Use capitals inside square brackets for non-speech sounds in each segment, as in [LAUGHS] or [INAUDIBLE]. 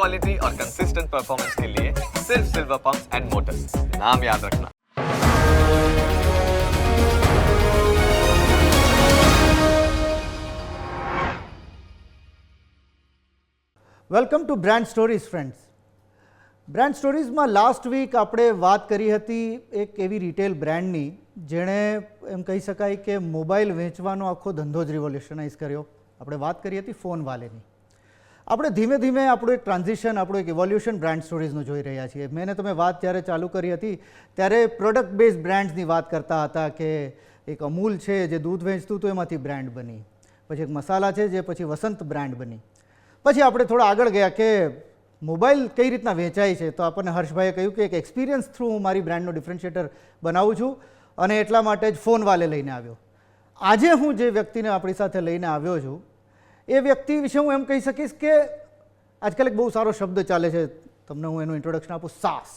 Quality और consistent performance के लिए सिर्फ सिल्वर पंप्स एंड मोटर्स नाम याद रखना welcome to brand stories friends brand સ્ટોરીઝમાં last week આપણે વાત કરી હતી એક એવી રિટેલ બ્રાન્ડની જેણે એમ કહી શકાય કે મોબાઈલ વેચવાનો આખો ધંધો જ રિવોલ્યુશનાઇઝ કર્યો આપણે વાત કરી હતી ફોન વાલેની આપણે ધીમે ધીમે આપણું એક ટ્રાન્ઝિશન આપણું એક ઇવોલ્યુશન બ્રાન્ડ સ્ટોરીઝનું જોઈ રહ્યા છીએ. મેં તમે વાત જ્યારે ચાલુ કરી હતી, ત્યારે પ્રોડક્ટ બેઝ બ્રાન્ડ્સની વાત કરતા હતા કે એક અમૂલ છે જે દૂધ વેચતું હતું, એમાંથી બ્રાન્ડ બની. પછી એક મસાલા છે જે પછી વસંત બ્રાન્ડ બની. પછી આપણે થોડા આગળ ગયા કે મોબાઈલ કઈ રીતના વેચાય છે, તો આપણને હર્ષભાઈએ કહ્યું કે એક એક્સપિરિયન્સ થ્રુ હું મારી બ્રાન્ડનો ડિફરન્શિએટર બનાવું છું અને એટલા માટે જ ફોન વાલે લઈને આવ્યો. આજે હું જે વ્યક્તિને આપણી સાથે લઈને આવ્યો છું એ વ્યક્તિ વિશે હું એમ કહી શકીશ કે આજકાલ એક બહુ સારો શબ્દ ચાલે છે. તમને હું એનું ઇન્ટ્રોડક્શન આપું. SaaS.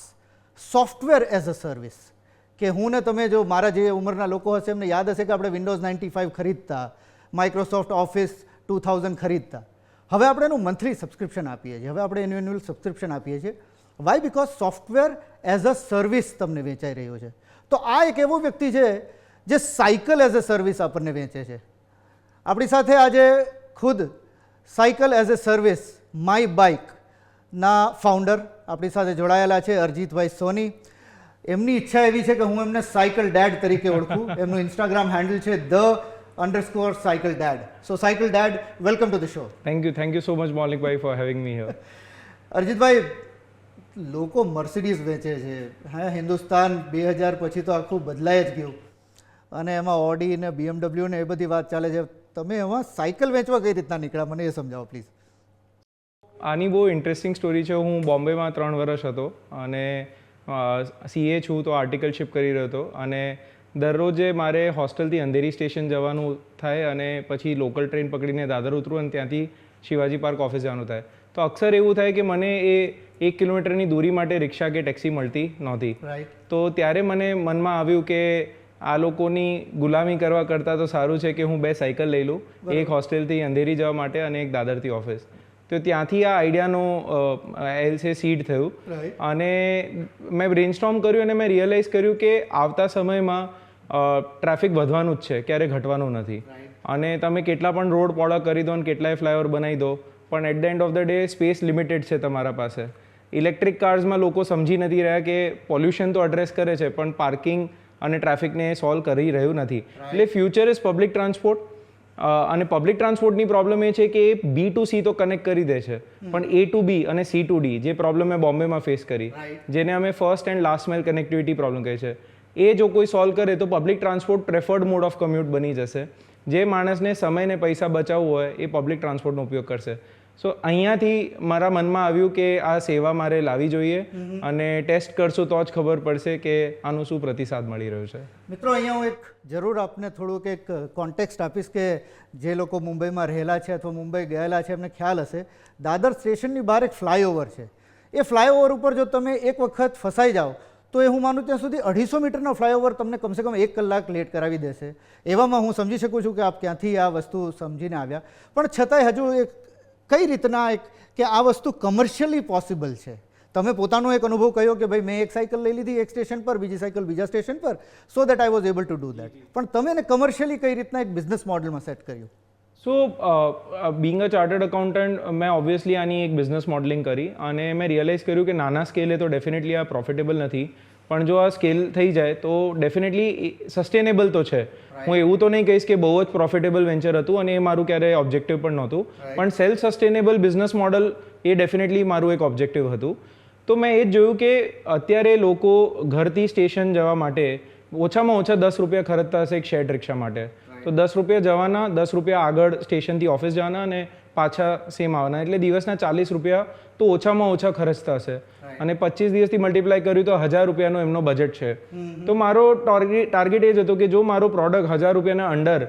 Software as a service કે હું ને તમે જો મારા જે ઉંમરના લોકો હશે, એમને યાદ હશે કે આપણે વિન્ડોઝ નાઇન્ટી ફાઇવ ખરીદતા માઇક્રોસોફ્ટ ઓફિસ ટુ થાઉઝન્ડ ખરીદતા. હવે આપણે એનું મંથલી સબસ્ક્રિપ્શન આપીએ છીએ. હવે આપણે એનું એન્યુઅલ સબસ્ક્રિપ્શન આપીએ છીએ. Why because software as a service તમને વેચાઈ રહ્યો છે. તો આ એક એવો વ્યક્તિ છે જે સાયકલ એઝ અ સર્વિસ આપણને વેચે છે. આપણી સાથે આજે ખુદ cycle as a service my બાઇકના founder આપણી સાથે જોડાયેલા છે અરજીતભાઈ સોની. એમની ઈચ્છા એવી છે કે હું એમને સાયકલ ડેડ તરીકે ઓળખું. [LAUGHS] એમનું ઇન્સ્ટાગ્રામ હેન્ડલ છે the underscore cycle dad. So cycle dad welcome to the show Thank you. Thank you so much, Maulik bhai, for having me here. [LAUGHS] અરજીતભાઈ લોકો મર્સિડીઝ વેચે છે. હા હિન્દુસ્તાન બે હજાર પછી તો આખું બદલાઈ જ ગયું. અને એમાં ઓડી ને બીએમડબલ્યુ ને એ બધી વાત ચાલે છે. તમે એમાં સાયકલ વેચવા કઈ રીતના નીકળ્યા? મને એ સમજાવો પ્લીઝ આની બહુ ઇન્ટરેસ્ટિંગ સ્ટોરી છે. હું બોમ્બેમાં ત્રણ વર્ષ હતો અને સીએ છું તો આર્ટિકલશીપ કરી રહ્યો હતો અને દરરોજે મારે હોસ્ટેલથી અંધેરી સ્ટેશન જવાનું થાય અને પછી લોકલ ટ્રેન પકડીને દાદર ઉતરું અને ત્યાંથી શિવાજી પાર્ક ઓફિસ જવાનું થાય. તો અક્ષર એવું થાય કે મને એ એક કિલોમીટરની દૂરી માટે રિક્ષા કે ટેક્સી મળતી નહોતી. તો ત્યારે મને મનમાં આવ્યું કે આ લોકોની ગુલામી કરવા કરતાં તો સારું છે કે હું બે સાયકલ લઈ લઉં એક હોસ્ટેલથી અંધેરી જવા માટે અને એક દાદરથી ઓફિસ. તો ત્યાંથી આ આઈડિયાનો એલ છે સીડ થયું. અને મેં બ્રેનસ્ટોમ કર્યું અને મેં રિયલાઇઝ કર્યું કે આવતા સમયમાં ટ્રાફિક વધવાનું જ છે ક્યારે ઘટવાનું નથી. અને તમે કેટલા પણ રોડ પોળા કરી દો અને કેટલાય ફ્લાયઓવર બનાવી દો પણ at the end of the day space limited છે તમારા પાસે. ઇલેક્ટ્રિક કાર્સમાં લોકો સમજી નથી રહ્યા કે પોલ્યુશન તો એડ્રેસ કરે છે પણ પાર્કિંગ અને ટ્રાફિકને સોલ્વ કરી રહ્યું નથી. એટલે ફ્યુચર ઇઝ પબ્લિક ટ્રાન્સપોર્ટ અને પબ્લિક ટ્રાન્સપોર્ટની પ્રોબ્લેમ એ છે કે એ બી ટુ સી તો કનેક્ટ કરી દે છે. પણ એ ટુ બી અને સી ટુ ડી જે પ્રોબ્લેમ મેં બોમ્બેમાં ફેસ કરી જેને અમે first and last mile connectivity problem કહે છે. એ જો કોઈ સોલ્વ કરે તો public transport preferred mode of commute બની જશે. જે માણસને સમય ને પૈસા બચાવવું હોય એ પબ્લિક ટ્રાન્સપોર્ટનો ઉપયોગ કરશે. સો અહીંયાથી મારા મનમાં આવ્યું કે આ સેવા મારે લાવવી જોઈએ અને ટેસ્ટ કરશું તો જ ખબર પડશે કે આનો શું પ્રતિસાદ મળી રહ્યો છે. મિત્રો અહીંયા હું એક જરૂર આપને થોડુંક એક કોન્ટેક્સ્ટ આપીશ કે જે લોકો મુંબઈમાં રહેલા છે અથવા મુંબઈ ગયેલા છે એમને ખ્યાલ હશે. દાદર સ્ટેશનની બહાર એક ફ્લાયઓવર છે. એ ફ્લાયઓવર ઉપર જો તમે એક વખત ફસાઈ જાઓ તો એ હું માનું ત્યાં સુધી અઢીસો મીટરનો ફ્લાયઓવર તમને કમસે કમ એક કલાક લેટ કરાવી દેશે. એવામાં હું સમજી શકું છું કે આપ ક્યાંથી આ વસ્તુ સમજીને આવ્યા. પણ છતાંય હજુ એક કઈ રીતના એક કે આ વસ્તુ કમર્શિયલી પોસિબલ છે? તમે પોતાનો એક અનુભવ કહ્યો કે ભાઈ મેં એક સાયકલ લઈ લીધી એક સ્ટેશન પર, બીજી સાયકલ બીજા સ્ટેશન પર so that I was able to do that પણ તમે એને કમર્શિયલી કઈ રીતના એક બિઝનેસ મોડલમાં સેટ કર્યું? So being a chartered accountant મેં ઓબ્વિયસલી આની એક બિઝનેસ મોડલિંગ કરી અને મેં રિયલાઇઝ કર્યું કે નાના સ્કેલે તો ડેફિનેટલી આ પ્રોફિટેબલ નથી. પણ જો આ સ્કેલ થઈ જાય તો ડેફિનેટલી સસ્ટેનેબલ તો છે. હું એવું તો નહીં કહીશ કે બહુ જ પ્રોફિટેબલ વેન્ચર હતું અને એ મારું ક્યારેય ઓબ્જેક્ટિવ પણ નહોતું. પણ સેલ્ફ સસ્ટેનેબલ બિઝનેસ મોડલ એ ડેફિનેટલી મારું એક ઓબ્જેક્ટિવ હતું. તો મેં એ જ જોયું કે અત્યારે લોકો ઘરથી સ્ટેશન જવા માટે ઓછામાં ઓછા દસ રૂપિયા ખર્ચતા હશે એક શેર્ડ રિક્ષા માટે. તો દસ રૂપિયા જવાના દસ રૂપિયા આગળ સ્ટેશનથી ઓફિસ જવાના અને પાછા સેમ આવવાના. એટલે દિવસના ચાલીસ રૂપિયા તો ઓછામાં ઓછા ખર્ચતા હશે અને પચીસ દિવસથી મલ્ટીપ્લાય કર્યું તો હજાર રૂપિયાનો એમનો બજેટ છે. તો મારો ટાર્ગેટ ટાર્ગેટ એ જ હતો કે જો મારો પ્રોડક્ટ હજાર રૂપિયાના અંડર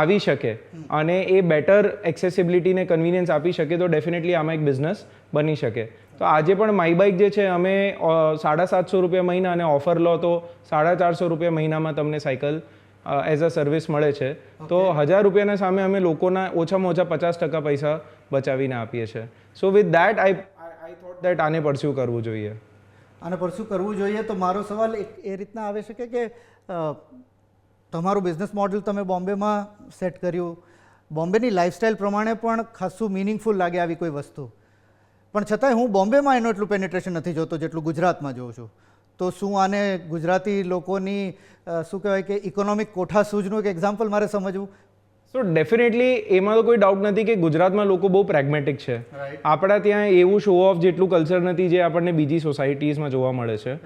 આવી શકે અને એ બેટર એક્સેસિબિલિટીને કન્વિનિયન્સ આપી શકે તો ડેફિનેટલી આમાં એક બિઝનેસ બની શકે. તો આજે પણ માય બાઇક જે છે અમે સાડા સાતસો રૂપિયા મહિના અને ઓફર લો તો સાડા ચારસો રૂપિયા મહિનામાં તમને સાયકલ એઝ અ સર્વિસ મળે છે. તો હજાર રૂપિયાના સામે અમે લોકોના ઓછામાં ઓછા પચાસ ટકા પૈસા બચાવીને આપીએ છીએ. So with that I I thought that આને પરસ્યુ કરવું જોઈએ. આને પર શું કરવું જોઈએ તો મારો સવાલ એ રીતના આવે છે કે કે તમારું બિઝનેસ મોડલ તમે બોમ્બેમાં સેટ કર્યું. બોમ્બેની લાઇફસ્ટાઇલ પ્રમાણે પણ ખાસું મિનિંગફુલ લાગે આવી કોઈ વસ્તુ. પણ છતાંય હું બોમ્બેમાં એનું એટલું પેનિટ્રેશન નથી જોતો જેટલું ગુજરાતમાં જોઉં છું. તો શું આને ગુજરાતી લોકોની શું કહેવાય કે ઇકોનોમિક કોઠા સૂઝનું એક એક્ઝામ્પલ મારે સમજવું? સો ડેફિનેટલી એમાં તો કોઈ ડાઉટ નથી કે ગુજરાતમાં લોકો બહુ પ્રેગ્મેટિક છે. આપણા ત્યાં એવું શો ઓફ જેટલું કલ્ચર નથી જે આપણને બીજી સોસાયટીઝમાં જોવા મળે છે.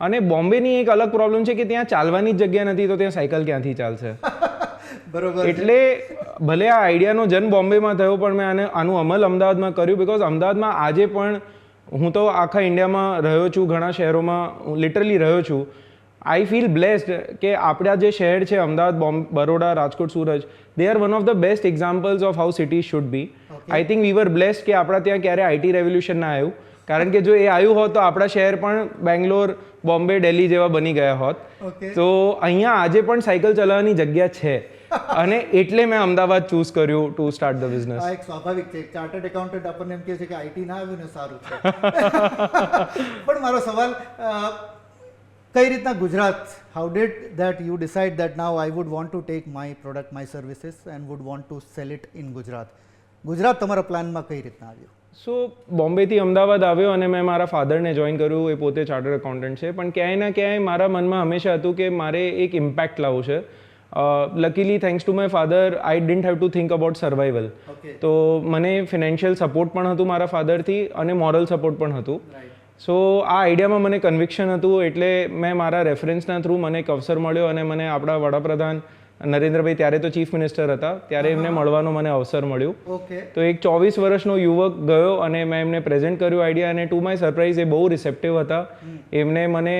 અને બોમ્બેની એક અલગ પ્રોબ્લેમ છે કે ત્યાં ચાલવાની જ જગ્યા નથી તો ત્યાં સાયકલ ક્યાંથી ચાલશે? [LAUGHS] બરોબર એટલે ભલે આ આઈડિયાનો જન્મ બોમ્બેમાં થયો પણ મેં આને આનું અમલ અમદાવાદમાં કર્યું બિકોઝ અમદાવાદમાં આજે પણ હું તો આખા ઇન્ડિયામાં રહ્યો છું ઘણા શહેરોમાં લિટરલી રહ્યો છું. આઈ ફીલ બ્લેસ્ડ કે આપણા જે શહેર છે Ahmedabad Bombay Baroda Rajkot Surat they are one of the best examples of how city should be I think we were blessed કે આપણા ત્યાં ક્યારે આઈટી રેવલ્યુશન ના આવ્યું. કારણ કે જો એ આવ્યું હોત તો આપણા શહેર પણ બેંગ્લોર બોમ્બે દિલ્હી જેવા બની ગયા હોત. તો અહીંયા આજે પણ સાયકલ ચલાવવાની જગ્યા છે. અને એટલે મેં અમદાવાદ ચૂઝ કર્યું ટુ સ્ટાર્ટ ધ બિઝનેસ આ એક સ્વાભાવિક છે. ચાર્ટર્ડ એકાઉન્ટન્ટ આપણને એમ કહે છે કે આઈટી ના આવ્યું ને સારું છે. [LAUGHS] પણ મારો સવાલ કઈ રીતના Gujarat? How did that you decide that now I would want to take my product my services and would want to sell it in Gujarat Gujarat તમારા પ્લાનમાં કઈ રીતના આવ્યું? સો બોમ્બેથી અમદાવાદ આવ્યો અને મેં મારા ફાધરને જોઈન કર્યું. એ પોતે ચાર્ટર્ડ એકાઉન્ટન્ટ છે. પણ ક્યાંય ના ક્યાંય મારા મનમાં હંમેશા હતું કે મારે એક ઇમ્પેક્ટ લાવવું છે. Luckily thanks to my father I didn't have to think about survival તો મને ફિનાન્શિયલ સપોર્ટ પણ હતું મારા ફાધરથી અને મોરલ સપોર્ટ પણ હતું. સો આ આઈડિયામાં મને કન્વિક્શન હતું એટલે મેં મારા રેફરન્સના થ્રુ મને એક અવસર મળ્યો અને મને આપણા વડાપ્રધાન નરેન્દ્રભાઈ ત્યારે તો ચીફ મિનિસ્ટર હતા ત્યારે એમને મળવાનો મને અવસર મળ્યો. તો એક ચોવીસ વર્ષનો યુવક ગયો અને મેં એમને પ્રેઝન્ટ કર્યું આઈડિયા અને ટુ માય સરપ્રાઇઝ એ બહુ રિસેપ્ટિવ હતા. એમને મને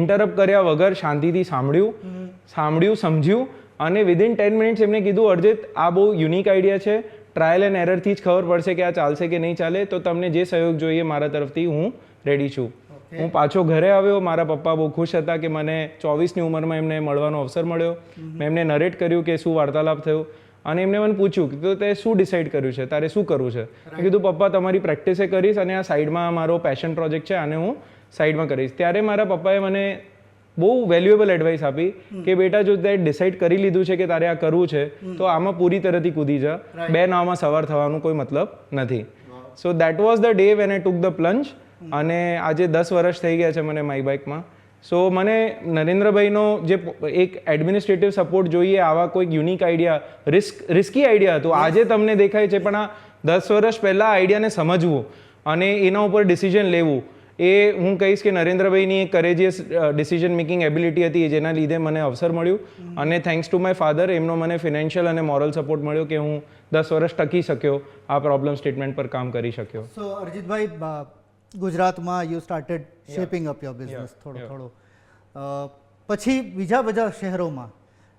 ઇન્ટરપ્ટ કર્યા વગર શાંતિથી સાંભળ્યું સાંભળ્યું સમજ્યું અને વિધિન ટેન મિનિટ્સ એમને કીધું અર્જિત આ બહુ યુનિક આઈડિયા છે. ટ્રાયલ એન્ડ એરરથી જ ખબર પડશે કે આ ચાલશે કે નહીં ચાલે. તો તમને જે સહયોગ જોઈએ મારા તરફથી હું રેડી છું. હું પાછો ઘરે આવ્યો મારા પપ્પા બહુ ખુશ હતા કે મને ચોવીસની ઉંમરમાં એમને મળવાનો અવસર મળ્યો. મેં એમને નરેટ કર્યું કે શું વાર્તાલાપ થયો અને એમને મને પૂછ્યું કે તો તે શું ડિસાઈડ કર્યું છે તારે શું કરવું છે? મેં કીધું પપ્પા તમારી પ્રેક્ટિસે કરીશ અને આ સાઈડમાં મારો પેશન પ્રોજેક્ટ છે આને હું સાઈડમાં કરીશ. ત્યારે મારા પપ્પાએ મને બહુ વેલ્યુએબલ એડવાઇસ આપી કે બેટા જો તે ડિસાઈડ કરી લીધું છે કે તારે આ કરવું છે તો આમાં પૂરી તરહથી કૂદી જા. બે નાવમાં સવાર થવાનું કોઈ મતલબ નથી. So that was the day when I took the plunge અને આજે દસ વર્ષ થઈ ગયા છે મને માય બાઇકમાં સો મને નરેન્દ્રભાઈનો જે એક એડમિનિસ્ટ્રેટિવ સપોર્ટ જોઈએ આવા કોઈક unique idea risk risky idea હતું આજે તમને દેખાય છે પણ આ દસ વર્ષ પહેલાં આઈડિયાને સમજવું અને એના ઉપર ડિસિઝન લેવું એ હું કહીશ કે નરેન્દ્રભાઈની એક કરેજિયસ ડિસિઝન મેકિંગ એબિલિટી હતી જેના લીધે મને અવસર મળ્યું. અને થેન્ક્સ ટુ માય ફાધર એમનો મને ફિનાન્શિયલ અને મોરલ સપોર્ટ મળ્યો કે હું દસ વર્ષ ટકી શક્યો આ પ્રોબ્લેમ સ્ટેટમેન્ટ પર કામ કરી શક્યો. સો અરજીતભાઈ ગુજરાતમાં you started shaping up your business થોડો થોડો. પછી બીજા બધા શહેરોમાં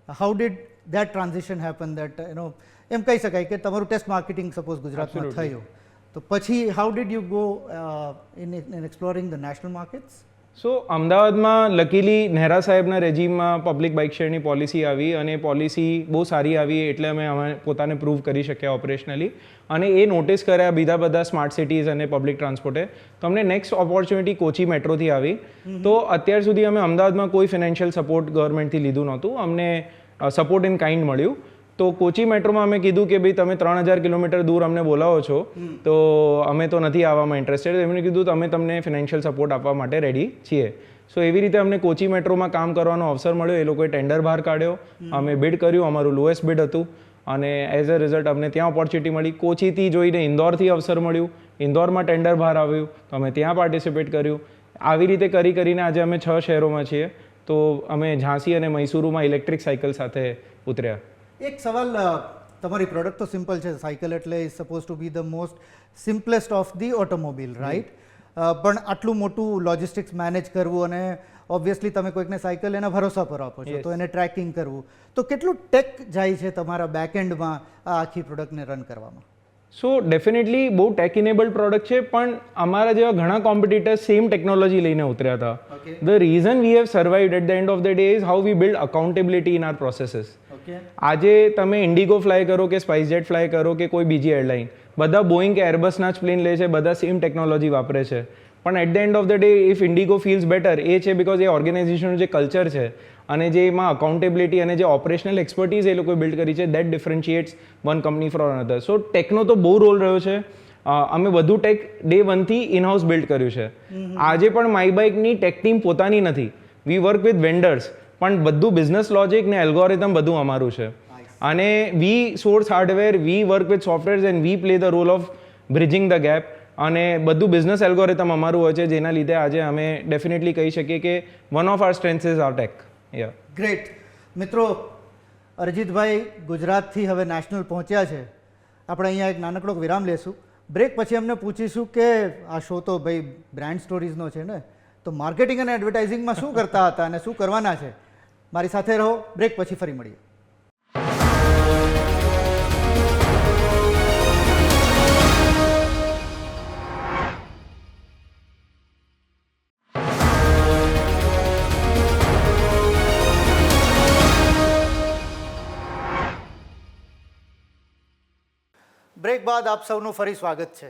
how did that transition happen that you know એમ કહી શકાય કે તમારું ટેસ્ટ માર્કેટિંગ સપોઝ ગુજરાતમાં થયું. તો પછી how did you go in in exploring the national markets so અમદાવાદમાં લકીલી નહેરા સાહેબના રેજીમમાં પબ્લિક બાઇક શેરની પોલિસી આવી અને પોલિસી બહુ સારી આવી એટલે અમે અમે પોતાને પ્રૂવ કરી શક્યા ઓપરેશનલી અને એ નોટિસ કર્યા બીજા બધા સ્માર્ટ સિટીઝ અને પબ્લિક ટ્રાન્સપોર્ટે તો અમને નેક્સ્ટ ઓપોર્ચ્યુનિટી કોચી મેટ્રોથી આવી. તો અત્યાર સુધી અમે અમદાવાદમાં કોઈ ફિનાન્શિયલ સપોર્ટ ગવર્મેન્ટથી લીધું નહોતું. અમને સપોર્ટ ઇન કાઇન્ડ મળ્યું. તો કોચી મેટ્રોમાં અમે કીધું કે ભાઈ તમે ત્રણ હજાર કિલોમીટર દૂર અમને બોલાવો છો. તો અમે તો નથી આવવામાં ઇન્ટરેસ્ટેડ એમણે કીધું અમે તમને ફિનાન્શિયલ સપોર્ટ આપવા માટે રેડી છીએ. સો એવી રીતે અમને કોચી મેટ્રોમાં કામ કરવાનો અવસર મળ્યો. એ લોકોએ ટેન્ડર બહાર કાઢ્યો. અમે બિડ કર્યું અમારું લોએસ્ટ બિડ હતું. અને એઝ અ રિઝલ્ટ અમને ત્યાં ઓપોર્ચ્યુનિટી મળી. કોચીથી જોઈને ઇન્દોરથી અવસર મળ્યું. ઇન્દોરમાં ટેન્ડર બહાર આવ્યું. તો અમે ત્યાં પાર્ટિસિપેટ કર્યું. આવી રીતે કરી કરીને આજે અમે છ શહેરોમાં છીએ. તો અમે ઝાંસી અને મૈસુરુમાં ઇલેક્ટ્રિક સાયકલ સાથે ઉતર્યા. એક સવાલ તમારી પ્રોડક્ટ તો સિમ્પલ છે સાયકલ એટલે is suppose to be the most simplest of the automobile right પણ આટલું મોટું લોજિસ્ટિક્સ મેનેજ કરવું અને ઓબ્વિયસલી તમે કોઈકને સાયકલ એના ભરોસા પર આપો છો તો એને ટ્રેકિંગ કરવું. તો કેટલું ટેક જાય છે તમારા બેકએન્ડમાં આ આખી પ્રોડક્ટને રન કરવામાં? સો ડેફિનેટલી બહુ ટેક ઇનેબલ્ડ પ્રોડક્ટ છે પણ અમારા જેવા ઘણા કોમ્પિટિટર્સ સેમ ટેકનોલોજી લઈને ઉતર્યા હતા. The reason we have survived at the end of the day is how we build accountability in our processes આજે તમે ઇન્ડિગો ફ્લાય કરો કે સ્પાઇસ જેટ ફ્લાય કરો કે કોઈ બીજી એરલાઇન બધા બોઈંગ કે એરબસના જ પ્લેન લે છે બધા સેમ ટેકનોલોજી વાપરે છે. પણ at the end of the day if IndiGo feels better એ છે બિકોઝ એ ઓર્ગેનાઇઝેશનનું જે કલ્ચર છે અને જે એમાં અકાઉન્ટેબિલિટી અને જે ઓપરેશનલ એક્સપર્ટીઝ એ લોકોએ બિલ્ડ કરી છે that differentiates one company from another so techno તો બહુ રોલ રહ્યો છે. અમે બધું ટેક ડે વનથી ઇનહાઉસ બિલ્ડ કર્યું છે. આજે પણ માય બાઇકની ટેક ટીમ પોતાની નથી. વી વર્ક વિથ વેન્ડર્સ પણ બધું બિઝનેસ લોજિક ને એલ્ગોરિધમ બધું અમારું છે. અને we source hardware we work with softwares and we play the role of bridging the gap અને બધું બિઝનેસ એલ્ગોરિધમ અમારું હોય છે જેના લીધે આજે અમે ડેફિનેટલી કહી શકીએ કે one of our strength is our tech yeah great મિત્રો અરજીતભાઈ ગુજરાતથી હવે નેશનલ પહોંચ્યા છે. આપણે અહીંયા એક નાનકડો વિરામ લેશું. બ્રેક પછી અમને પૂછીશું કે આ શો તો ભાઈ બ્રાન્ડ સ્ટોરીઝનો છે ને? તો માર્કેટિંગ અને એડવર્ટાઇઝિંગમાં શું કરતા હતા અને શું કરવાના છે? મારી સાથે રહો બ્રેક પછી ફરી મળીએ. બ્રેક બાદ આપ સૌનું ફરી સ્વાગત છે.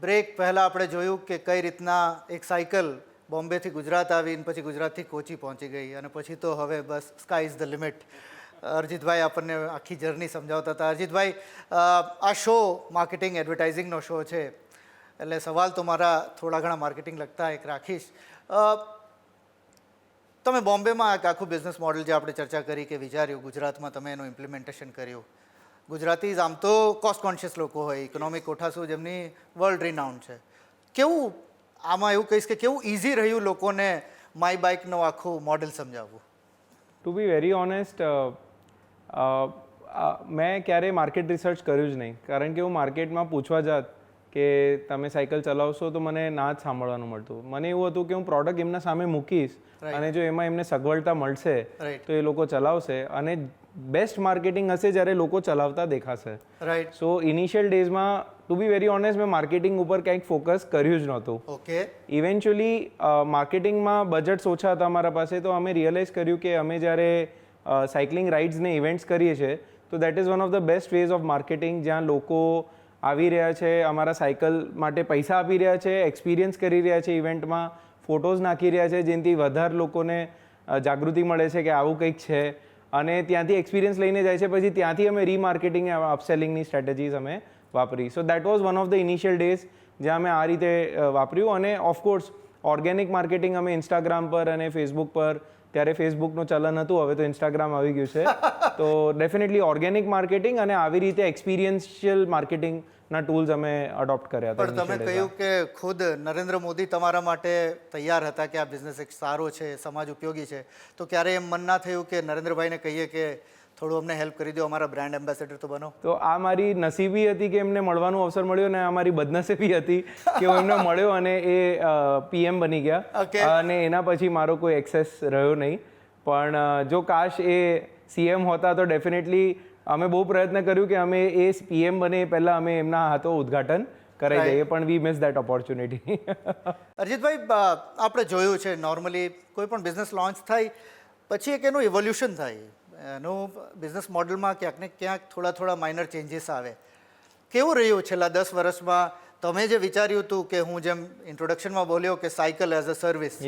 બ્રેક પહેલાં આપણે જોયું કે કઈ રીતના એક સાયકલ બોમ્બેથી ગુજરાત આવીને પછી ગુજરાતથી કોચી પહોંચી ગઈ અને પછી તો હવે બસ સ્કાય ઇઝ ધ લિમિટ અરજીતભાઈ આપણને આખી જર્ની સમજાવતા હતા. અરજીતભાઈ આ શો માર્કેટિંગ એડવર્ટાઇઝિંગનો શો છે. એટલે સવાલ તો મારા થોડા ઘણા માર્કેટિંગ લગતા એક રાખીશ. તમે બોમ્બેમાં એક આખું બિઝનેસ મોડલ જે આપણે ચર્ચા કરી કે વિચાર્યું, ગુજરાતમાં તમે એનું ઇમ્પ્લિમેન્ટેશન કર્યું. ગુજરાતી આમ તો કોસ્ટ કોન્શિયસ લોકો હોય ઇકોનોમિક કોઠાસુ જેમની વર્લ્ડ રિનાઉન્ડ છે. કેવું આમાં એવું કહીશ કે કેવું ઇઝી રહ્યું લોકોને માય બાઇકનું આખું મોડેલ સમજાવવું. ટુ બી વેરી ઓનેસ્ટ મેં ક્યારેય માર્કેટ રિસર્ચ કર્યું જ નહીં. કારણ કે હું માર્કેટમાં પૂછવા જાત કે તમે સાયકલ ચલાવશો તો મને ના જ સાંભળવાનું મળતું. મને એવું હતું કે હું પ્રોડક્ટ એમના સામે મૂકીશ અને જો એમાં એમને સગવડતા મળશે તો એ લોકો ચલાવશે અને બેસ્ટ માર્કેટિંગ હશે જ્યારે લોકો ચલાવતા દેખાશે. રાઈટ સો ઇનિશિયલ ડેઝમાં ટુ બી વેરી ઓનેસ્ટ મેં માર્કેટિંગ ઉપર કંઈક ફોકસ કર્યું જ નહોતું. ઓકે ઇવેન્ચ્યુઅલી માર્કેટિંગમાં બજેટ્સ ઓછા હતા અમારા પાસે તો અમે રિયલાઇઝ કર્યું કે અમે જ્યારે સાયકલિંગ રાઇડ્સને ઇવેન્ટ્સ કરીએ છીએ તો that is one of the best ways of marketing જ્યાં લોકો આવી રહ્યા છે અમારા સાયકલ માટે પૈસા આપી રહ્યા છે એક્સપિરિયન્સ કરી રહ્યા છે ઇવેન્ટમાં ફોટોઝ નાખી રહ્યા છે જેનાથી વધારે લોકોને જાગૃતિ મળે છે કે આવું કંઈક છે. અને ત્યાંથી એક્સપિરિયન્સ લઈને જાય છે પછી ત્યાંથી અમે રીમાર્કેટિંગ અપસેલિંગની સ્ટ્રેટેજીસ અમે વાપરી. So that was one of the initial days જ્યાં અમે આ રીતે વાપર્યું અને ઓફકોર્સ ઓર્ગેનિક માર્કેટિંગ અમે ઇન્સ્ટાગ્રામ પર અને ફેસબુક પર ત્યારે ફેસબુકનું ચલન હતું હવે તો ઇન્સ્ટાગ્રામ આવી ગયું છે. [LAUGHS] તો ડેફિનેટલી ઓર્ગેનિક માર્કેટિંગ અને આવી રીતે એક્સપિરિયન્શિયલ માર્કેટિંગના ટૂલ્સ અમે અડોપ્ટ કર્યા હતા પણ તમે કહ્યું કે ખુદ નરેન્દ્ર મોદી તમારા માટે તૈયાર હતા કે આ બિઝનેસ એક સારો છે સમાજ ઉપયોગી છે. તો ક્યારે એમ મન ના થયું કે નરેન્દ્રભાઈને કહીએ કે થોડું અમને હેલ્પ કરી દો અમારા બ્રાન્ડ એમ્બેસેડર તો બનો. તો આ મારી નસીબી હતી કે એમને મળવાનો અવસર મળ્યો અને આ મારી બદનસીબી હતી કે હું એમને મળ્યો અને એ પીએમ બની ગયા. અને એના પછી મારો કોઈ એક્સેસ રહ્યો નહીં. પણ જો કાશ એ સીએમ હોતા તો ડેફિનેટલી અમે બહુ પ્રયત્ન કર્યું કે અમે એ પીએમ બને એ પહેલાં અમે એમના હાથો ઉદ્ઘાટન કરાવી. દઈએ પણ વી મિસ દેટ ઓપોર્ચ્યુનિટી અરજીતભાઈ આપણે જોયું છે નોર્મલી કોઈ પણ બિઝનેસ લોન્ચ થાય પછી એક એનું ઇવોલ્યુશન થાય. એનું બિઝનેસ મોડલમાં ક્યાંક ને ક્યાંક થોડા થોડા માઇનર ચેન્જીસ આવે. કેવું રહ્યું છેલ્લા દસ વર્ષમાં? તમે જે વિચાર્યું હતું કે હું જેમ ઇન્ટ્રોડક્શનમાં બોલ્યો કે સાયકલ એઝ અ સર્વિસ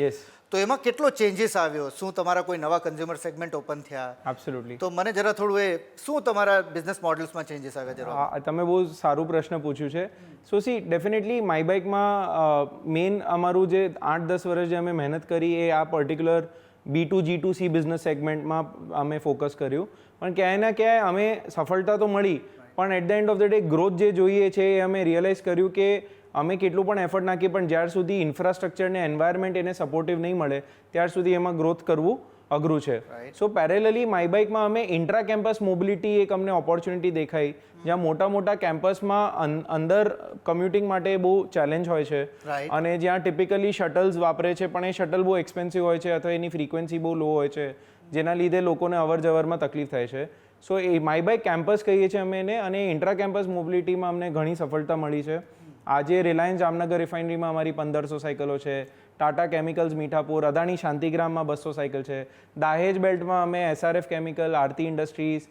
તો એમાં કેટલો ચેન્જીસ આવ્યો? શું તમારા કોઈ નવા કન્ઝ્યુમર સેગમેન્ટ ઓપન થયા? એબ્સોલ્યુટલી તો મને જરા થોડું એ શું તમારા બિઝનેસ મોડલ્સમાં ચેન્જીસ આવ્યા જરા? તમે બહુ સારું પ્રશ્ન પૂછ્યું છે. સો સી ડેફિનેટલી માય બાઇકમાં મેઇન અમારું જે આઠ દસ વર્ષ જે અમે મહેનત કરી એ આ particular B to, G to, C business સેગમેન્ટમાં અમે ફોકસ કર્યું. પણ ક્યાંય ના ક્યાંય અમે સફળતા તો મળી. પણ at the end of the day growth જે જોઈએ છે એ અમે રિયલાઇઝ કર્યું કે અમે કેટલું પણ એફર્ટ નાખીએ, પણ જ્યાર સુધી ઇન્ફ્રાસ્ટ્રક્ચરને એન્વાયરમેન્ટ એને સપોર્ટિવ નહીં મળે, ત્યાર સુધી એમાં ગ્રોથ કરવું અઘરું છે. સો પેરેલલી માય બાઇકમાં અમે ઇન્ટ્રા કેમ્પસ મોબિલિટી એક અમને ઓપોર્ચ્યુનિટી દેખાઈ જ્યાં મોટા મોટા કેમ્પસમાં અંદર કમ્યુટિંગ માટે બહુ ચેલેન્જ હોય છે. અને જ્યાં ટિપિકલી શટલ્સ વાપરે છે પણ એ શટલ બહુ એક્સપેન્સિવ હોય છે અથવા એની ફ્રીક્વન્સી બહુ લો હોય છે જેના લીધે લોકોને અવર જવરમાં તકલીફ થાય છે. સો એ માય બાઇક કેમ્પસ કહીએ છીએ અમે એને અને ઇન્ટ્રા કેમ્પસ મોબિલિટીમાં અમને ઘણી સફળતા મળી છે. આજે રિલાયન્સ જામનગર રિફાઇનરીમાં અમારી પંદરસો સાયકલો છે. ટાટા કેમિકલ્સ મીઠાપુર અદાણી શાંતિગ્રામમાં બસો સાયકલ છે. દાહેજ બેલ્ટમાં અમે SRF chemical Aarti Industries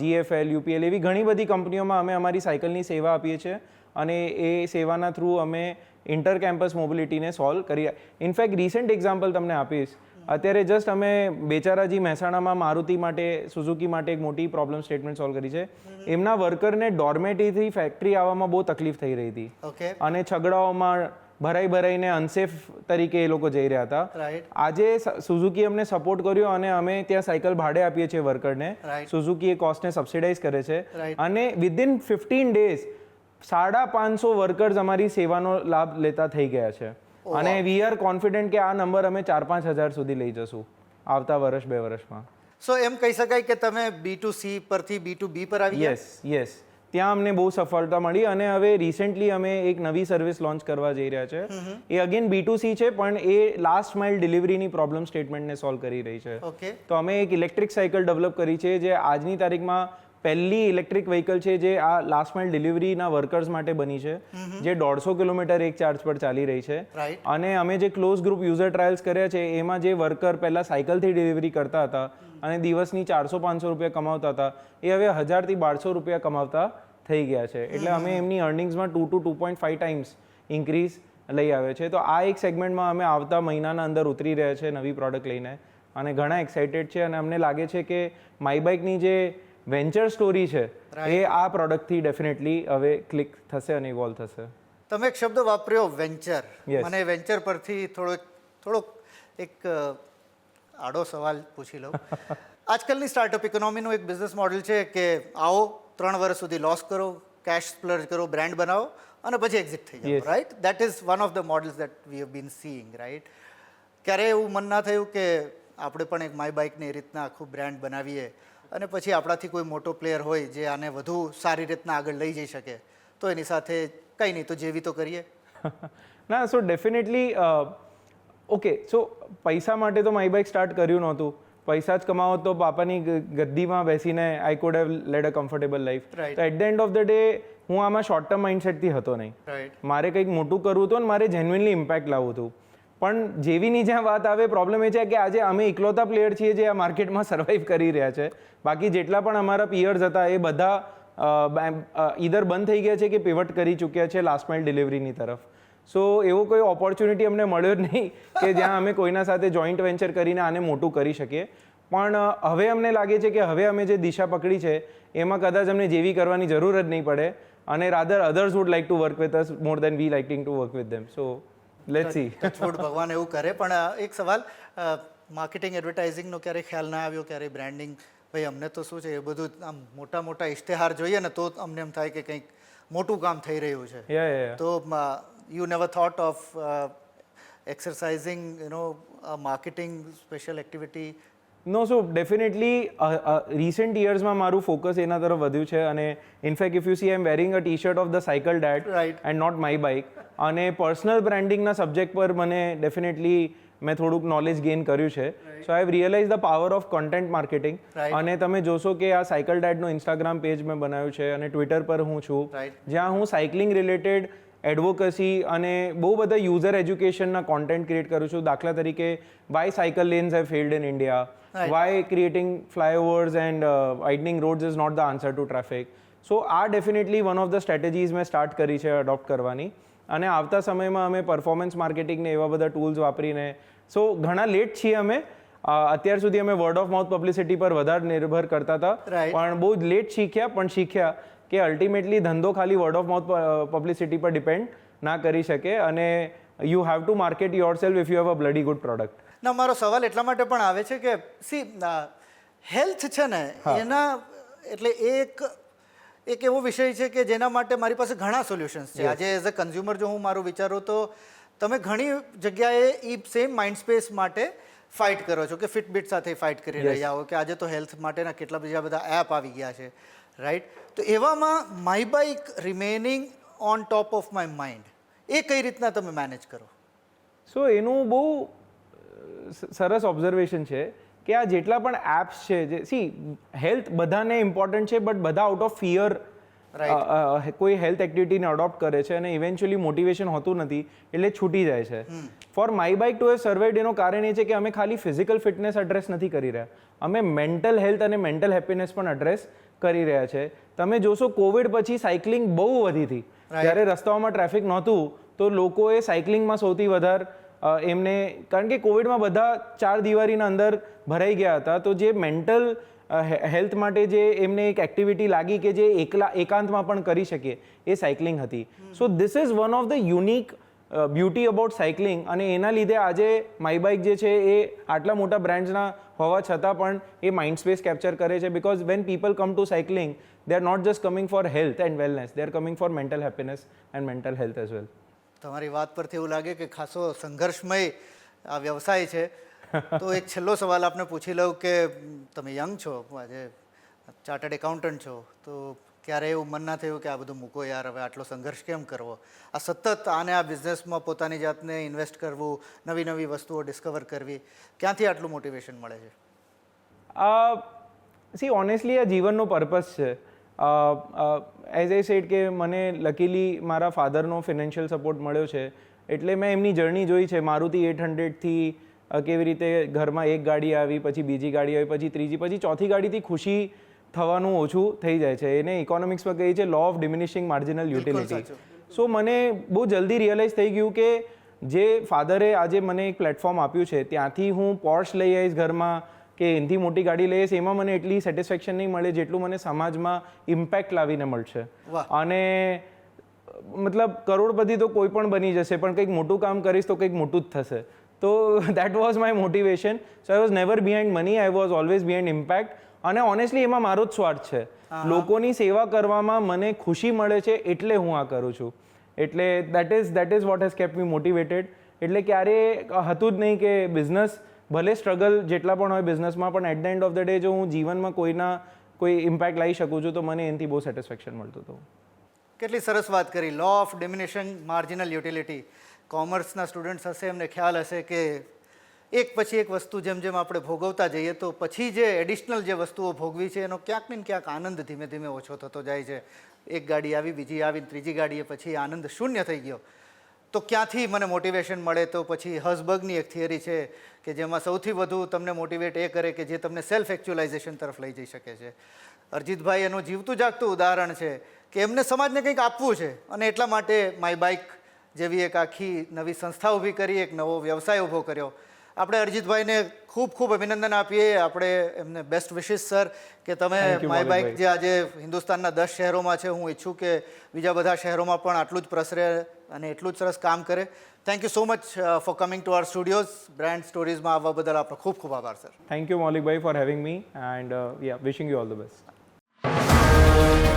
GFL UPL એવી ઘણી બધી કંપનીઓમાં અમે અમારી સાયકલની સેવા આપીએ છીએ અને એ સેવાના થ્રુ અમે ઇન્ટર કેમ્પસ મોબિલિટીને સોલ્વ કરી ઇનફેક્ટ રિસેન્ટ એક્ઝામ્પલ તમને આપીશ. અત્યારે જસ્ટ અમે બેચારાજી મહેસાણામાં મારુતિ માટે સુઝુકી માટે એક મોટી પ્રોબ્લેમ સ્ટેટમેન્ટ સોલ્વ કરી છે. એમના વર્કરને ડોર્મેટીથી ફેક્ટરી આવવામાં બહુ તકલીફ થઈ રહી હતી. અને છગડાઓમાં ભરાઈ ભરાઈને અનસેફ તરીકે એ લોકો જઈ રહ્યા હતા. આજે સુઝુકી અમને સપોર્ટ કર્યો અને અમે ત્યાં સાયકલ ભાડે આપીએ છીએ વર્કરને સુઝુકી એ કોસ્ટને સબસિડાઇઝ કરે છે. અને વિધિન ફિફ્ટીન ડેઝ સાડા પાંચસો વર્કર્સ અમારી સેવાનો લાભ લેતા થઈ ગયા છે. અને વી આર કોન્ફિડન્ટ કે આ નંબર અમે ચાર પાંચ હજાર સુધી લઈ જશું આવતા વર્ષ બે વર્ષમાં. સો એમ કહી શકાય કે તમે બી ટુ સી પરથી બી ટુ બી પર આવી યસ યસ ત્યાં અમને બહુ સફળતા મળી અને હવે રિસેન્ટલી અમે એક નવી સર્વિસ લોન્ચ કરવા જઈ રહ્યા છે. એ અગેન બી ટુ સી છે પણ એ લાસ્ટ માઇલ ડિલિવરીની પ્રોબ્લેમ સ્ટેટમેન્ટને સોલ્વ કરી રહી છે. તો અમે એક ઇલેક્ટ્રિક સાયકલ ડેવલપ કરી છે જે આજની તારીખમાં પહેલી ઇલેક્ટ્રિક વ્હીકલ છે જે આ લાસ્ટ માઇલ ડિલિવરીના વર્કર્સ માટે બની છે. જે દોઢસો કિલોમીટર એક ચાર્જ પર ચાલી રહી છે. અને અમે જે ક્લોઝ ગ્રુપ યુઝર ટ્રાયલ્સ કર્યા છે એમાં જે વર્કર પહેલાં સાયકલથી ડિલિવરી કરતા હતા અને દિવસની ચારસો પાંચસો રૂપિયા કમાવતા હતા એ હવે હજારથી બારસો રૂપિયા કમાવતા થઈ ગયા છે. એટલે અમે એમની અર્નિંગ્સમાં two two two point five times increase લઈ આવે છે. તો આ એક સેગમેન્ટમાં અમે આવતા મહિનાના અંદર ઉતરી રહ્યા છે નવી પ્રોડક્ટ લઈને. અને ઘણા એક્સાઇટેડ છે અને અમને લાગે છે કે માય બાઇકની જે વેન્ચર સ્ટોરી છે એ આ પ્રોડક્ટથી ડેફિનેટલી હવે ક્લિક થશે અને ઇવોલ્વ થશે. તમે એક શબ્દ વાપર્યો વેન્ચર. મને વેન્ચર પરથી થોડોક થોડોક એક આડો સવાલ પૂછી લઉં. [LAUGHS] આજકાલની સ્ટાર્ટઅપ ઇકોનોમીનું એક બિઝનેસ મોડેલ છે કે આવો ત્રણ વર્ષ સુધી લોસ કરો કેશ સ્પ્લર્જ કરો બ્રાન્ડ બનાવો અને પછી એક્ઝિટ થઈ જાઓ. Right that is one of the models that we have been seeing right ક્યારેય એવું મન ના થયું કે આપણે પણ એક માય બાઇકને એ રીતના આખું બ્રાન્ડ બનાવીએ અને પછી આપણાથી કોઈ મોટો પ્લેયર હોય જે આને વધુ સારી રીતના આગળ લઈ જઈ શકે તો એની સાથે કંઈ નહીં તો જેવી તો કરીએ. [LAUGHS] ના સો ડેફિનેટલી ઓકે સો પૈસા માટે તો માય બાઇક સ્ટાર્ટ કર્યું નહોતું. પૈસા જ કમાવો તો પાપાની ગદ્દીમાં બેસીને I could have led a comfortable life તો at the end of the day હું આમાં શોર્ટ ટર્મ માઇન્ડસેટથી હતો નહીં. મારે કંઈક મોટું કરવું હતું અને મારે જેન્યુઇનલી ઇમ્પેક્ટ લાવવું હતું. પણ જેવીની જ્યાં વાત આવે પ્રોબ્લેમ એ છે કે આજે અમે એકલોતા પ્લેયર છીએ જે આ માર્કેટમાં સર્વાઈવ કરી રહ્યા છે. બાકી જેટલા પણ અમારા પિયર્સ હતા એ બધા ઈધર બંધ થઈ ગયા છે કે પીવટ કરી ચૂક્યા છે લાસ્ટ માઇલ ડિલિવરીની તરફ. સો એવો કોઈ ઓપોર્ચ્યુનિટી અમને મળ્યો જ નહીં કે જ્યાં અમે કોઈના સાથે જોઈન્ટ વેન્ચર કરીને આને મોટું કરી શકીએ. પણ હવે અમને લાગે છે કે હવે અમે જે દિશા પકડી છે એમાં કદાચ અમને જેવી કરવાની જરૂર જ નહીં પડે અને rather others would like to work with us more than we liking to work with them so let see છોડ ભગવાન એવું કરે પણ એક સવાલ માર્કેટિંગ એડવર્ટાઇઝિંગનો ક્યારેય ખ્યાલ ના આવ્યો ક્યારેય બ્રાન્ડિંગ ભાઈ અમને તો શું છે એ બધું આમ મોટા મોટા ઇશ્તેહાર જોઈએ ને તો અમને એમ થાય કે કંઈક મોટું કામ થઈ રહ્યું છે. Ya ya never you of thought of exercising know, a marketing special activity no so definitely recent યર્સમાં મારું ફોકસ એના તરફ વધ્યું છે અને in fact if you see I am wearing a T shirt of the cycle date Right. And not my bike અને personal બ્રાન્ડિંગના subject પર મને ડેફિનેટલી મેં થોડુંક નોલેજ ગેઇન કર્યું છે. So I realise the power of content marketing અને તમે જોશો કે આ સાયકલ ડેટનો ઇન્સ્ટાગ્રામ પેજ મેં બનાવ્યું છે અને ટ્વિટર પર હું છું. જ્યાં હું સાયકલિંગ રિલેટેડ એડવોકસી અને બહુ બધા યુઝર એજ્યુકેશનના કોન્ટેન્ટ ક્રિએટ કરું છું. દાખલા તરીકે why cycle lanes have failed in India why creating flyovers and widening roads is not the answer to traffic so આ definitely one of the strategies મેં start કરી છે અડોપ્ટ કરવાની. અને આવતા સમયમાં અમે પરફોર્મન્સ માર્કેટિંગને એવા બધા ટૂલ્સ વાપરીને સો ઘણા લેટ છીએ અમે. અત્યાર સુધી અમે વર્ડ ઓફ માઉથ પબ્લિસિટી પર વધારે નિર્ભર કરતા હતા. પણ બહુ જ લેટ શીખ્યા પણ શીખ્યા. કે અલ્ટિમેટલી ધંધો ખાલી વર્ડ ઓફ માઉથ પબ્લિસિટી પર ડિપેન્ડ ના કરી શકે અને you have to market yourself if you have a bloody good product ના મારો સવાલ એટલા માટે પણ આવે છે કે સી હેલ્થ છે ને એના એટલે એક એક એવો વિષય છે કે જેના માટે મારી પાસે ઘણા સોલ્યુશન્સ છે. આજે એઝ અ કન્ઝ્યુમર જો હું મારું વિચારું તો તમે ઘણી જગ્યાએ એ સેમ માઇન્ડ સ્પેસ માટે ફાઇટ કરો છો કે ફિટબિટ સાથે ફાઇટ કરી રહ્યા હો કે આજે તો હેલ્થ માટેના કેટલા બીજા બધા એપ આવી ગયા છે. રાઈટ તો એવામાં my bike remaining on top of my mind એ કઈ રીતના તમે મેનેજ કરો? સો એનું બહુ સરસ ઓબ્ઝર્વેશન છે કે આ જેટલા પણ એપ્સ છે જે સી હેલ્થ બધાને ઇમ્પોર્ટન્ટ છે બટ બધા આઉટ ઓફ ફિયર કોઈ હેલ્થ એક્ટિવિટીને અડોપ્ટ કરે છે અને ઇવેન્ચ્યુઅલી મોટિવેશન હોતું નથી એટલે છૂટી જાય છે. For my bike to a served એનું કારણ એ છે કે અમે ખાલી ફિઝિકલ ફિટનેસ એડ્રેસ નથી કરી રહ્યા. અમે મેન્ટલ હેલ્થ અને મેન્ટલ હેપીનેસ પણ એડ્રેસ કરી રહ્યા છે. તમે જોશો કોવિડ પછી સાયકલિંગ બહુ વધી હતી. જ્યારે રસ્તાઓમાં ટ્રાફિક નહોતું તો લોકોએ સાયકલિંગમાં સૌથી વધારે એમને કારણ કે કોવિડમાં બધા ચાર દિવારીના અંદર ભરાઈ ગયા હતા તો જે મેન્ટલ હેલ્થ માટે જે એમને એક એક્ટિવિટી લાગી કે જે એકલા એકાંતમાં પણ કરી શકીએ એ સાયકલિંગ હતી. So this is one of the unique beauty about cycling અને એના લીધે આજે માય બાઇક જે છે એ આટલા મોટા બ્રાન્ડ્સના હોવા છતાં પણ એ માઇન્ડ સ્પેસ કેપ્ચર કરે છે because when people come to cycling they are not just coming for health and wellness they are coming for mental happiness and mental health as well તમારી વાત પરથી એવું લાગે કે ખાસો સંઘર્ષમય આ વ્યવસાય છે. તો એક છેલ્લો સવાલ આપને પૂછી લઉં કે, તમે યંગ છો, આજે ચાર્ટર્ડ એકાઉન્ટન્ટ છો, તો ક્યારે એવું મન ના થયું કે આ બધું મૂકો યાર, હવે આટલો સંઘર્ષ કેમ કરવો? આ સતત આને આ બિઝનેસમાં પોતાની જાતને ઇન્વેસ્ટ કરવું, નવી નવી વસ્તુઓ ડિસ્કવર કરવી, ક્યાંથી આટલું મોટિવેશન મળે છે? સી ઓનેસ્ટલી આ જીવનનો પર્પસ છે. એઝ આઈ સેડ કે મને લકીલી મારા ફાધરનો ફિનાન્શિયલ સપોર્ટ મળ્યો છે. એટલે મેં એમની જર્ની જોઈ છે. મારુતિ એટ હંડ્રેડથી કેવી રીતે ઘરમાં એક ગાડી આવી, પછી બીજી ગાડી આવી, પછી ત્રીજી, પછી ચોથી ગાડીથી ખુશી થવાનું ઓછું થઈ જાય છે. એને ઇકોનોમિક્સમાં કહે છે law of diminishing marginal utility so મને બહુ જલ્દી રિયલાઇઝ થઈ ગયું કે જે ફાધરે આજે મને એક પ્લેટફોર્મ આપ્યું છે ત્યાંથી હું પોર્શ લઈ આવીશ ઘરમાં કે એનથી મોટી ગાડી લઈશ એમાં મને એટલી સેટિસ્ફેક્શન નહીં મળે જેટલું મને સમાજમાં ઇમ્પેક્ટ લાવીને મળશે. અને મતલબ કરોડપતિ તો કોઈ પણ બની જશે પણ કંઈક મોટું કામ કરીશ તો કંઈક મોટું જ થશે. તો that was my motivation so I was never behind money I was always behind impact અને ઓનેસ્ટલી એમાં મારો જ સ્વાર્થ છે. લોકોની સેવા કરવામાં મને ખુશી મળે છે એટલે હું આ કરું છું. એટલે that is that is what has kept me motivated એટલે ક્યારે હતું જ નહીં કે બિઝનેસ ભલે સ્ટ્રગલ જેટલા પણ હોય બિઝનેસમાં પણ at the end of the day જો હું જીવનમાં કોઈના કોઈ ઇમ્પેક્ટ લાવી શકું છું તો મને એનાથી બહુ સેટિસ્ફેક્શન મળતું હતું. કેટલી સરસ વાત કરી. Law of diminishing marginal utility કોમર્સના students હશે એમને ખ્યાલ હશે કે એક પછી એક વસ્તુ જેમ જેમ આપણે ભોગવતા જઈએ તો પછી જે એડિશનલ જે વસ્તુઓ ભોગવી છે એનો ક્યાંક ને ક્યાંક આનંદ ધીમે ધીમે ઓછો થતો જાય છે. એક ગાડી આવી, બીજી આવી, ત્રીજી ગાડીએ પછી આનંદ શૂન્ય થઈ ગયો. તો ક્યાંથી મને મોટિવેશન મળે? તો પછી હસબર્ગની એક થિયરી છે કે જેમાં સૌથી વધુ તમને મોટિવેટ એ કરે કે જે તમને સેલ્ફ એકચ્યુઅલાઇઝેશન તરફ લઈ જઈ શકે છે. અરજીતભાઈ એનું જીવતું જાગતું ઉદાહરણ છે કે એમને સમાજને કંઈક આપવું છે અને એટલા માટે માય બાઇક જેવી એક આખી નવી સંસ્થા ઊભી કરી, એક નવો વ્યવસાય ઊભો કર્યો. આપણે અરજીતભાઈને ખૂબ ખૂબ અભિનંદન આપીએ. આપણે એમને બેસ્ટ વિશિસ સર કે તમે માય બાઇક જે આજે હિન્દુસ્તાનના દસ શહેરોમાં છે હું ઈચ્છું કે બીજા બધા શહેરોમાં પણ આટલું જ પ્રસરે અને એટલું જ સરસ કામ કરે. Thank you so much for coming to our studios brand સ્ટોરીઝમાં આવવા બદલ આપણો ખૂબ ખૂબ આભાર sir thank you મૌલિકભાઈ for having me and wishing you all the best